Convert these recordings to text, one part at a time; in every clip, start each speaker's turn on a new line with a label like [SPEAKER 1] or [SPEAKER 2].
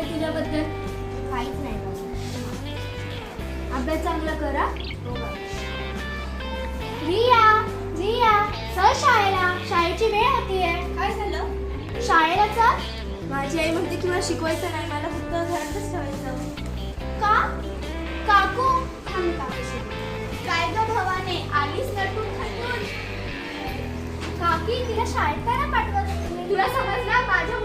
[SPEAKER 1] तुझ्याबद्दल
[SPEAKER 2] काहीच नाही.
[SPEAKER 1] अभ्यास चांगला करा. रिया रिया चल शाळेला. शाळेची वेळ होतीये.
[SPEAKER 2] काय झालं?
[SPEAKER 1] शाळेला चल
[SPEAKER 2] माझी आई म्हणते की मला शिकवायचं नाही मला फक्त घरातच ठेवायचं.
[SPEAKER 1] का? काकू थांब काकूशी. काय ग भवाने आलीस नटून थटून काकी तिला शाळेत नाही पाठवत? तुला समजलं माझ्या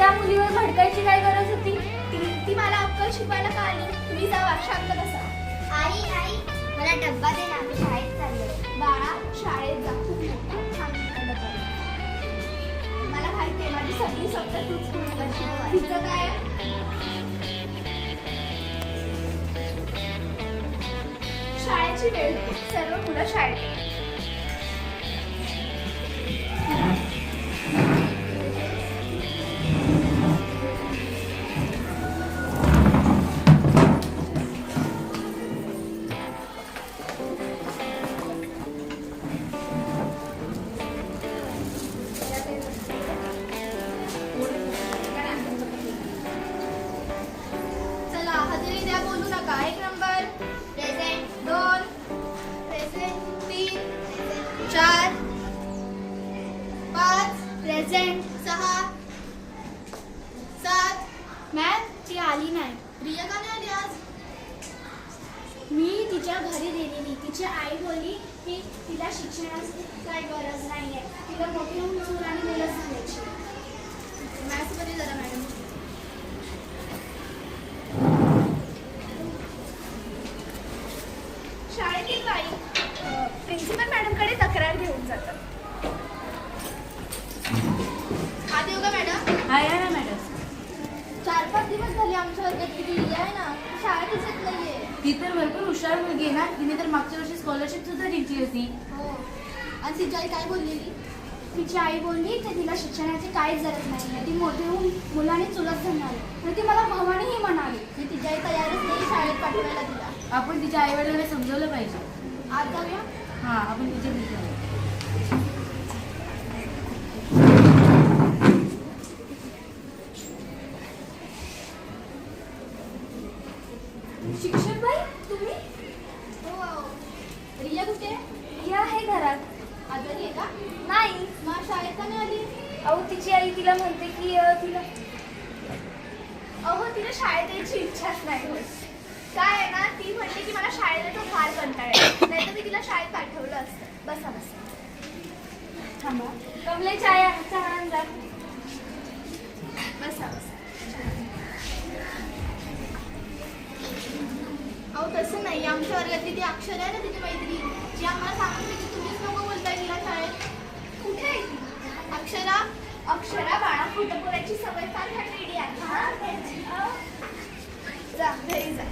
[SPEAKER 1] त्या मुलीवर भडकायची काय गरज होती? ती ती मला अक्कल शिकवायला का आली? तुम्ही जावा शांत बसा.
[SPEAKER 2] आई आई मला डब्बा दे ना मी शाळेत चालले
[SPEAKER 1] बाळा शाळेत जा. खूप मोठा छान मोठा डबा आहे. मला माहिती आहे माझी सगळी शब्द तूच पूर्ण करशील तिचं काय? शाळेची वेळ होती. सर्व मुलं शाळेत
[SPEAKER 2] प्रेझेंट
[SPEAKER 1] सहा. सात. मॅम ती आली नाही.
[SPEAKER 2] प्रिया का नाही आली आज?
[SPEAKER 1] मी तिच्या घरी गेलेली. तिची आई बोलली की तिला शिक्षणाची काही गरज नाही आहे तिला मोठी होऊन चूल आणि मुलं झाल्याची.
[SPEAKER 2] मॅथ्समध्ये जरा मॅडम.
[SPEAKER 1] शाळेतील बाई प्रिन्सिपल मॅडमकडे तक्रार घेऊन जातात
[SPEAKER 2] हा देऊ का मॅडम
[SPEAKER 3] हाय ना मॅडम
[SPEAKER 2] चार झाले आमच्या वर्गात आहे ना शाळेतच येत नाहीये.
[SPEAKER 3] ती तर भरपूर हुशार मुलगी आहे ना. तिने तर मागच्या वर्षी स्कॉलरशिप सुद्धा जिंकली होती.
[SPEAKER 2] हो. आणि तिची आई काय बोललेली
[SPEAKER 1] तिची आई बोलली की तिला शिक्षणाची काहीच गरज नाही ती मोठी होऊन मुलाने चुलत आहे आणि ती मला भवानीही म्हणाली.
[SPEAKER 2] की तिची आई तयारच नाही शाळेत पाठवायला तिला.
[SPEAKER 3] आपण तिच्या आई वडिलांना समजवलं पाहिजे.
[SPEAKER 2] आज जाऊया
[SPEAKER 3] हा आपण तिच्या घरी जाऊ.
[SPEAKER 1] शिक्षक बाई तुम्ही
[SPEAKER 2] हो रिया कुठे आहे?
[SPEAKER 1] हे आहे घरात
[SPEAKER 2] आजारी आहे का
[SPEAKER 1] नाही
[SPEAKER 2] मग शाळेत का नाही आली
[SPEAKER 1] अहो तिची आई तिला म्हणते की तिला अहो तिला शाळेत यायची इच्छाच नाही होत. काय आहे ना ती म्हणते की मला शाळेला तो फार कंटाळा नाही तर मी तिला शाळेत पाठवलं असतं. बसा बसा. थांबा. कमले चाय चहा आण जा. बसा बसा.
[SPEAKER 2] अहो तसं नाही. आमच्या वर्गातली ती अक्षर आहे ना तिची मैत्रीण. जी आम्हाला सांगत होती की तुम्हीच नको बोलताय तिला शाळेत.
[SPEAKER 1] कुठे आहे?
[SPEAKER 2] अक्षरा
[SPEAKER 1] अक्षरा बाळा खोटं बोलायची सवय फार हटलेली आहे. हा अहो. जा घरी जा.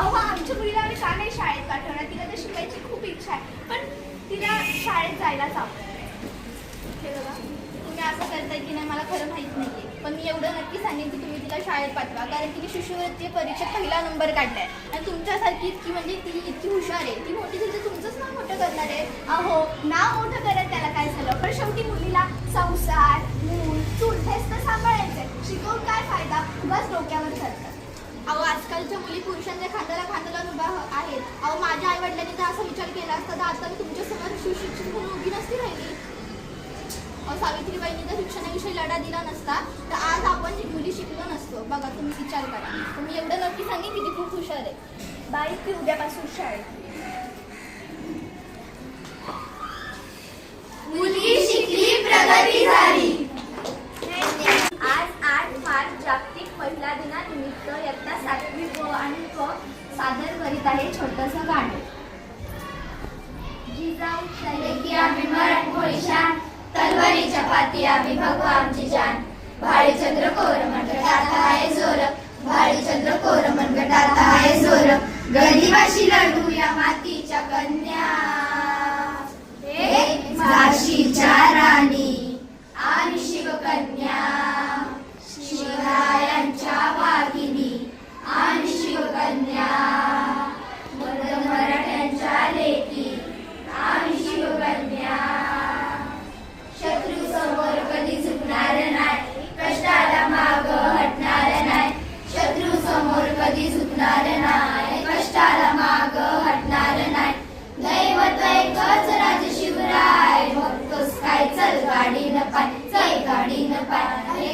[SPEAKER 1] अहो आमच्या मुलीला आम्ही का नाही शाळेत पाठवणार? तिला तर शिकायची खूप इच्छा आहे. पण तिला शाळेत जायलाच आवडत
[SPEAKER 2] करताय की नाही मला खरं माहीत नाहीये. पण मी एवढं नक्की सांगेन की तुम्ही तिला शाळेत पाठवा. कारण तिने शिष्यवृत्ती परीक्षेत पहिला नंबर काढलाय. आणि तुमच्यासारखी इतकी म्हणजे ती इतकी हुशार आहे. ती मोठी झाली तुमचंच नाव मोठं करणार आहे.
[SPEAKER 1] अहो नाव मोठं करत त्याला काय झालं? पण शेवटी मुलीला संसार मूल चूल तर सांभाळायचंय. शिकवून काय फायदा? बस डोक्यावर चढतात
[SPEAKER 2] अहो आजकालच्या मुली पुरुषांच्या खांद्याला खांद्याला उभा आहेत. अहो माझ्या आई वडिलांनी तर असा विचार केला असता तर आता मी तुमच्यासमोर सुशिक्षित म्हणून उभी नसती राहिली अहो सावित्रीबाईंनी जर शिक्षणाविषयी लढा दिला नसता तर आज आपण जी मुली शिकलो नसतो बघा तुम्ही विचार करा. तुम्ही एवढं नक्की सांगेन की ती खूप हुशार आहे.
[SPEAKER 1] बाई ती उद्यापासून शाळेत.
[SPEAKER 2] मुली शिकली प्रगती झाली.
[SPEAKER 1] आज आठ मार्च जागतिक महिला दिनानिमित्त इयत्ता सातवी क आणि क सादर करीत आहे छोटंसं गाणं. जिजाऊ चले की आम्ही तलवारी चपाती आम्ही भगवा आमची जान. भाळीचंद्र चंद्रकोर म्हटलं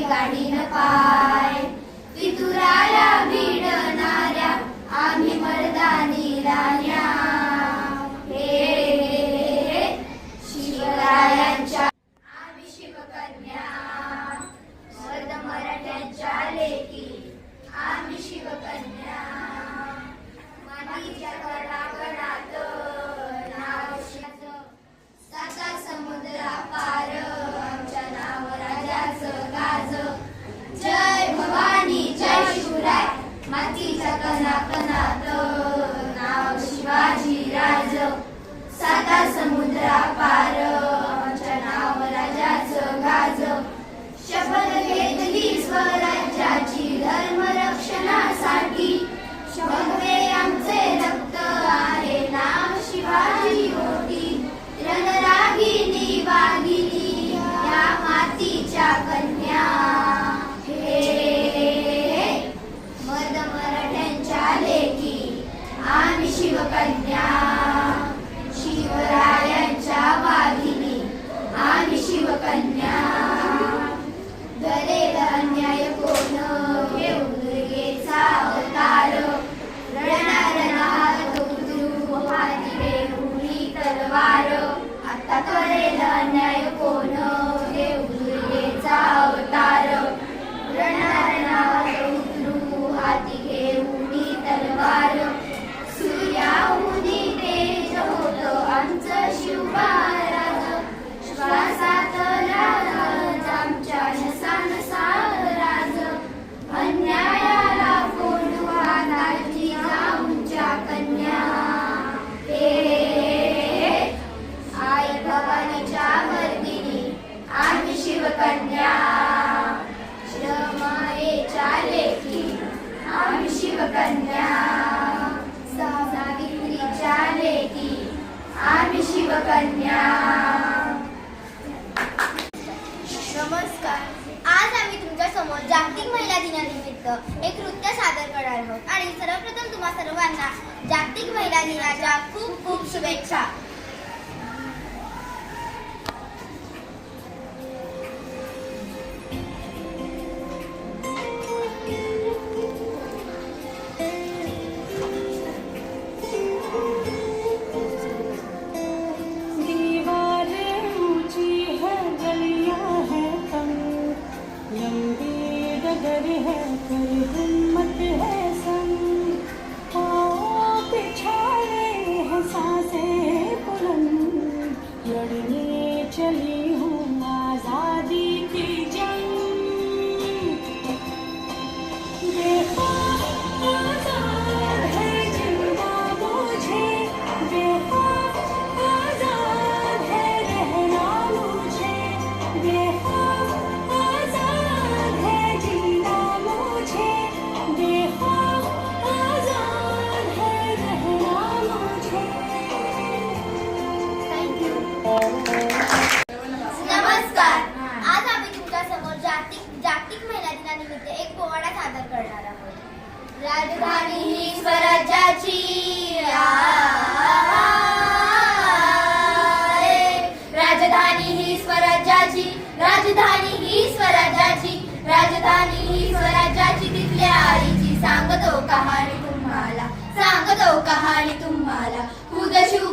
[SPEAKER 2] काढीन पाय. वितुराया भिडणाऱ्या आम्ही मर्दानी राण्या. हे शिवरायांच्या आम्ही शिवकन्या. मर्द मराठ्यांच्या आम्ही शिवकन्या. कन्या।
[SPEAKER 4] नमस्कार. आज आम्ही तुमच्यासमोर जागतिक महिला दिनानिमित्त एक नृत्य सादर करणार आहोत. आणि सर्वप्रथम तुम्हा सर्वांना जागतिक महिला दिनाच्या खूप खूप शुभेच्छा.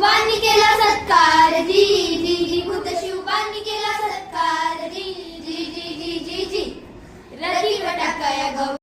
[SPEAKER 4] शिवबांनी केला सत्कार. जी जी जी भूत शिवबांनी केला सत्कार. जी जी जी जी जी जी. रवी फटाकया गौ